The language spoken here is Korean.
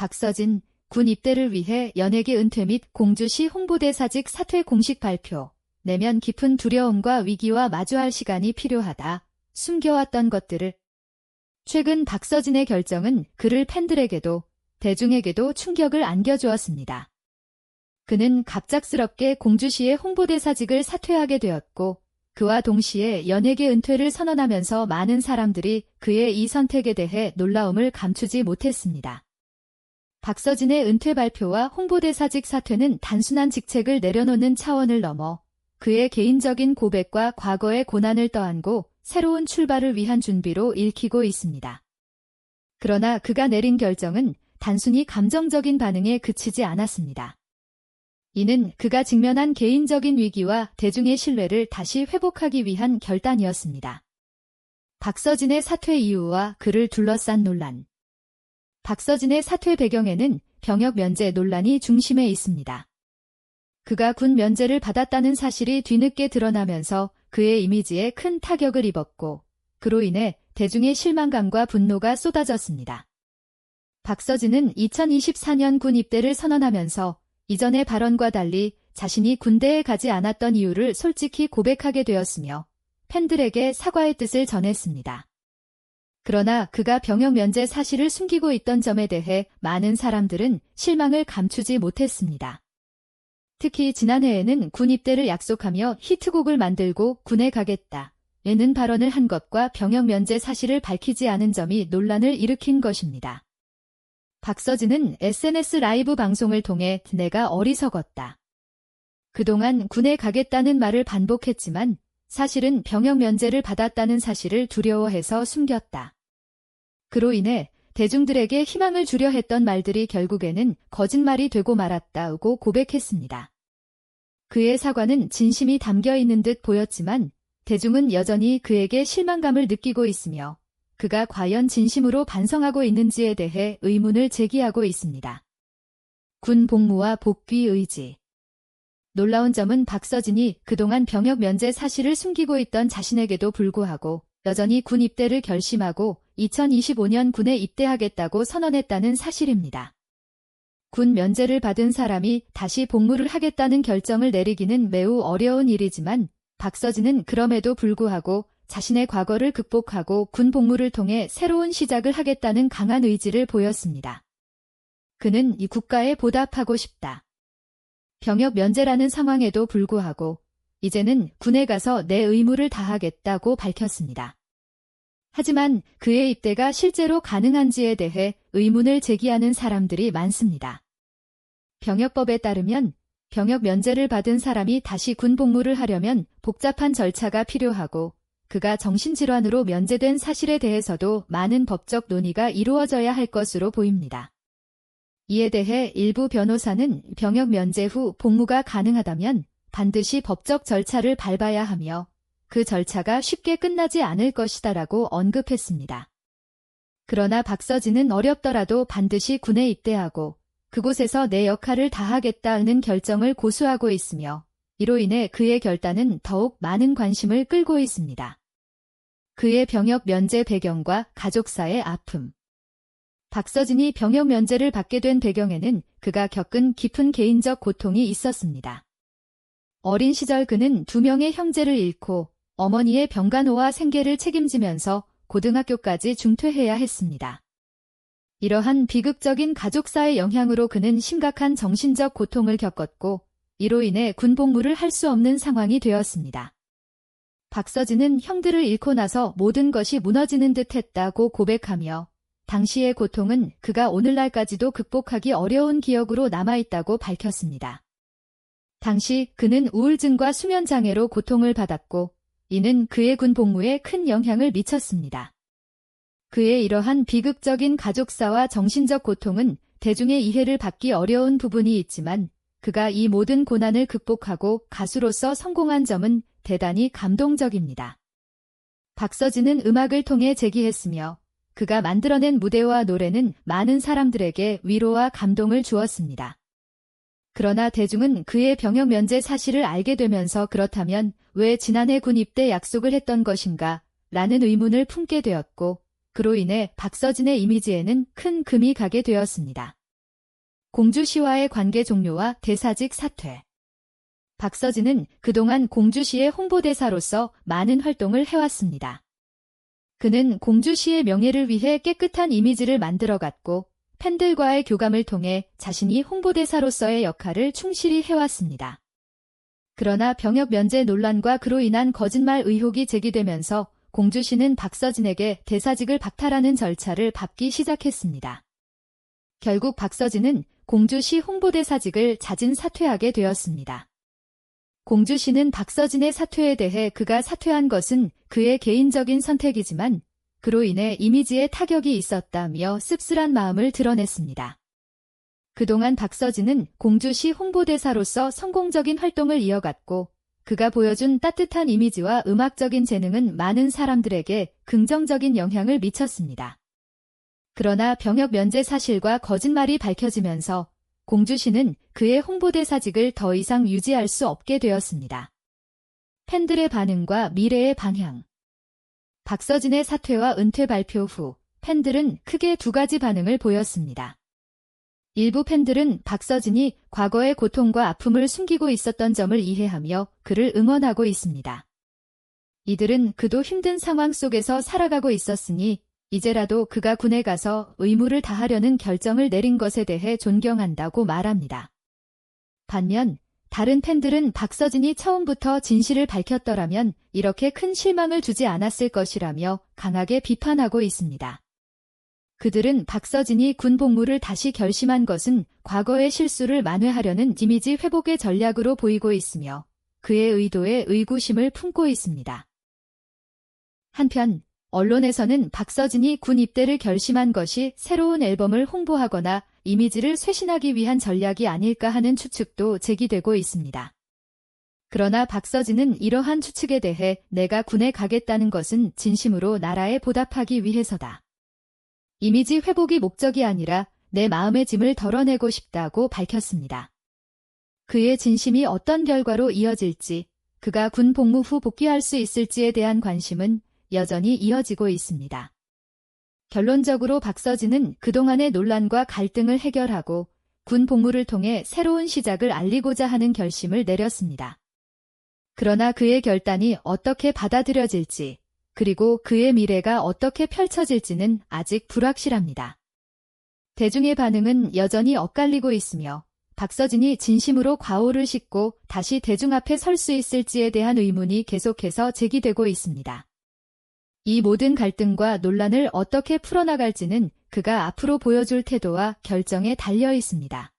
박서진, 군 입대를 위해 연예계 은퇴 및 공주시 홍보대사직 사퇴 공식 발표. 내면 깊은 두려움과 위기와 마주할 시간이 필요하다. 숨겨왔던 것들을. 최근 박서진의 결정은 그를 팬들에게도 대중에게도 충격을 안겨주었습니다. 그는 갑작스럽게 공주시의 홍보대사직을 사퇴하게 되었고 그와 동시에 연예계 은퇴를 선언하면서 많은 사람들이 그의 이 선택에 대해 놀라움을 감추지 못했습니다. 박서진의 은퇴 발표와 홍보대사직 사퇴는 단순한 직책을 내려놓는 차원을 넘어 그의 개인적인 고백과 과거의 고난을 떠안고 새로운 출발을 위한 준비로 읽히고 있습니다. 그러나 그가 내린 결정은 단순히 감정적인 반응에 그치지 않았습니다. 이는 그가 직면한 개인적인 위기와 대중의 신뢰를 다시 회복하기 위한 결단이었습니다. 박서진의 사퇴 이유와 그를 둘러싼 논란. 박서진의 사퇴 배경에는 병역 면제 논란이 중심에 있습니다. 그가 군 면제를 받았다는 사실이 뒤늦게 드러나면서 그의 이미지에 큰 타격을 입었고 그로 인해 대중의 실망감과 분노가 쏟아졌습니다. 박서진은 2024년 군 입대를 선언하면서 이전의 발언과 달리 자신이 군대에 가지 않았던 이유를 솔직히 고백하게 되었으며 팬들에게 사과의 뜻을 전했습니다. 그러나 그가 병역 면제 사실을 숨기고 있던 점에 대해 많은 사람들은 실망을 감추지 못했습니다. 특히 지난해에는 군 입대를 약속하며 히트곡을 만들고 군에 가겠다. 에는 발언을 한 것과 병역 면제 사실을 밝히지 않은 점이 논란을 일으킨 것입니다. 박서진은 SNS 라이브 방송을 통해 내가 어리석었다. 그동안 군에 가겠다는 말을 반복했지만 사실은 병역 면제를 받았다는 사실을 두려워해서 숨겼다. 그로 인해 대중들에게 희망을 주려 했던 말들이 결국에는 거짓말이 되고 말았다고 고백했습니다. 그의 사과는 진심이 담겨 있는 듯 보였지만 대중은 여전히 그에게 실망감을 느끼고 있으며 그가 과연 진심으로 반성하고 있는지에 대해 의문을 제기하고 있습니다. 군 복무와 복귀 의지 놀라운 점은 박서진이 그동안 병역 면제 사실을 숨기고 있던 자신에게도 불구하고 여전히 군 입대를 결심하고 2025년 군에 입대하겠다고 선언했다는 사실입니다. 군 면제를 받은 사람이 다시 복무를 하겠다는 결정을 내리기는 매우 어려운 일이지만 박서진은 그럼에도 불구하고 자신의 과거를 극복하고 군 복무를 통해 새로운 시작을 하겠다는 강한 의지를 보였습니다. 그는 이 국가에 보답하고 싶다. 병역 면제라는 상황에도 불구하고 이제는 군에 가서 내 의무를 다하겠다고 밝혔습니다. 하지만 그의 입대가 실제로 가능한지에 대해 의문을 제기하는 사람들이 많습니다. 병역법에 따르면 병역 면제를 받은 사람이 다시 군 복무를 하려면 복잡한 절차가 필요하고 그가 정신질환으로 면제된 사실에 대해서도 많은 법적 논의가 이루어져야 할 것으로 보입니다. 이에 대해 일부 변호사는 병역 면제 후 복무가 가능하다면 반드시 법적 절차를 밟아야 하며 그 절차가 쉽게 끝나지 않을 것이다라고 언급했습니다. 그러나 박서진은 어렵더라도 반드시 군에 입대하고 그곳에서 내 역할을 다하겠다는 결정을 고수하고 있으며 이로 인해 그의 결단은 더욱 많은 관심을 끌고 있습니다. 그의 병역 면제 배경과 가족사의 아픔. 박서진이 병역 면제를 받게 된 배경에는 그가 겪은 깊은 개인적 고통이 있었습니다. 어린 시절 그는 두 명의 형제를 잃고 어머니의 병간호와 생계를 책임지면서 고등학교까지 중퇴해야 했습니다. 이러한 비극적인 가족사의 영향으로 그는 심각한 정신적 고통을 겪었고 이로 인해 군 복무를 할 수 없는 상황이 되었습니다. 박서진은 형들을 잃고 나서 모든 것이 무너지는 듯 했다고 고백하며 당시의 고통은 그가 오늘날까지도 극복하기 어려운 기억으로 남아있다고 밝혔습니다. 당시 그는 우울증과 수면장애로 고통을 받았고 이는 그의 군 복무에 큰 영향을 미쳤습니다. 그의 이러한 비극적인 가족사와 정신적 고통은 대중의 이해를 받기 어려운 부분이 있지만 그가 이 모든 고난을 극복하고 가수로서 성공한 점은 대단히 감동적입니다. 박서진은 음악을 통해 제기했으며 그가 만들어낸 무대와 노래는 많은 사람들에게 위로와 감동을 주었습니다. 그러나 대중은 그의 병역 면제 사실을 알게 되면서 그렇다면 왜 지난해 군 입대 약속을 했던 것인가 라는 의문을 품게 되었고 그로 인해 박서진의 이미지에는 큰 금이 가게 되었습니다. 공주시와의 관계 종료와 대사직 사퇴. 박서진은 그동안 공주시의 홍보대사로서 많은 활동을 해왔습니다. 그는 공주시의 명예를 위해 깨끗한 이미지를 만들어갔고 팬들과의 교감을 통해 자신이 홍보대사로서의 역할을 충실히 해왔습니다. 그러나 병역 면제 논란과 그로 인한 거짓말 의혹이 제기되면서 공주시는 박서진에게 대사직을 박탈하는 절차를 밟기 시작했습니다. 결국 박서진은 공주시 홍보대사직을 자진 사퇴하게 되었습니다. 공주시는 박서진의 사퇴에 대해 그가 사퇴한 것은 그의 개인적인 선택이지만 그로 인해 이미지에 타격이 있었다며 씁쓸한 마음을 드러냈습니다. 그동안 박서진은 공주시 홍보대사로서 성공적인 활동을 이어갔고 그가 보여준 따뜻한 이미지와 음악적인 재능은 많은 사람들에게 긍정적인 영향을 미쳤습니다. 그러나 병역 면제 사실과 거짓말이 밝혀지면서 공주시는 그의 홍보대사직을 더 이상 유지할 수 없게 되었습니다. 팬들의 반응과 미래의 방향 박서진의 사퇴와 은퇴 발표 후 팬들은 크게 두 가지 반응을 보였습니다. 일부 팬들은 박서진이 과거의 고통과 아픔을 숨기고 있었던 점을 이해하며 그를 응원하고 있습니다. 이들은 그도 힘든 상황 속에서 살아가고 있었으니 이제라도 그가 군에 가서 의무를 다하려는 결정을 내린 것에 대해 존경한다고 말합니다. 반면 다른 팬들은 박서진이 처음부터 진실을 밝혔더라면 이렇게 큰 실망을 주지 않았을 것이라며 강하게 비판하고 있습니다. 그들은 박서진이 군 복무를 다시 결심한 것은 과거의 실수를 만회하려는 이미지 회복의 전략으로 보이고 있으며 그의 의도에 의구심을 품고 있습니다. 한편 언론에서는 박서진이 군 입대를 결심한 것이 새로운 앨범을 홍보하거나 이미지를 쇄신하기 위한 전략이 아닐까 하는 추측도 제기되고 있습니다. 그러나 박서진은 이러한 추측에 대해 내가 군에 가겠다는 것은 진심으로 나라에 보답하기 위해서다. 이미지 회복이 목적이 아니라 내 마음의 짐을 덜어내고 싶다고 밝혔습니다. 그의 진심이 어떤 결과로 이어질지, 그가 군 복무 후 복귀할 수 있을지에 대한 관심은 여전히 이어지고 있습니다. 결론적으로 박서진은 그동안의 논란과 갈등을 해결하고 군 복무를 통해 새로운 시작을 알리고자 하는 결심을 내렸습니다. 그러나 그의 결단이 어떻게 받아들여질지, 그리고 그의 미래가 어떻게 펼쳐질지는 아직 불확실합니다. 대중의 반응은 여전히 엇갈리고 있으며 박서진이 진심으로 과오를 싣고 다시 대중 앞에 설 수 있을지에 대한 의문이 계속해서 제기되고 있습니다. 이 모든 갈등과 논란을 어떻게 풀어나갈지는 그가 앞으로 보여줄 태도와 결정에 달려 있습니다.